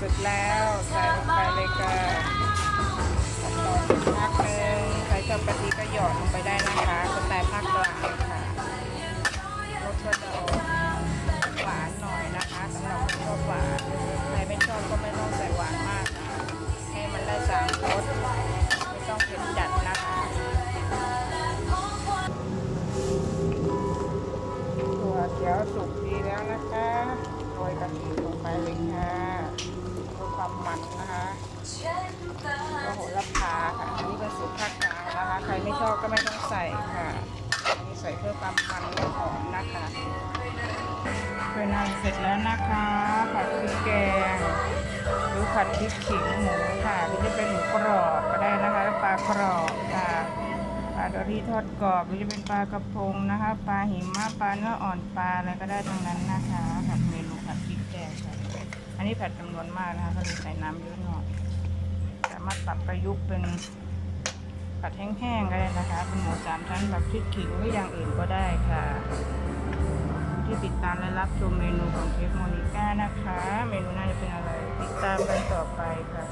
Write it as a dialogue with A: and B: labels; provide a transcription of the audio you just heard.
A: สุดแล้วใส่ลงไปเลยค่ะพักหนึ่งใครชอบกะทิก็หยอดลงไปได้นะคะ ก็โหระพาค่ะ อันนี้เป็นสูตรภาคกลางนะคะ ใครไม่ชอบก็ไม่ต้องใส่ค่ะ อันนี้ใส่เพื่อความมันและหอมนะคะเป็นอันเสร็จแล้วนะคะ ผัดพริกแกงหรือผัดพริกขิงหมูค่ะหรือจะเป็นหมูกรอบก็ได้นะคะปลากรอบค่ะปลาดอรี่ทอดกรอบหรือจะเป็นปลากระพงนะคะ ปลาหิมะปลาเนื้ออ่อนปลาอะไรก็ได้ทั้งนั้นนะคะกับเมนูผัดพริกแกงค่ะอันนี้ผัดจำนวนมากนะคะก็เลยใส่น้ำเยอะหน่อย สามารถปรับประยุกต์เป็นผัดแห้งๆก็ได้นะคะ เป็นหมูสามชั้นแบบพริกขิงหรืออย่างอื่นก็ได้ค่ะ ที่ติดตามและรับชมเมนูของเชฟโมนิก้านะคะ เมนูน่าจะเป็นอะไร ติดตามกันต่อไปค่ะ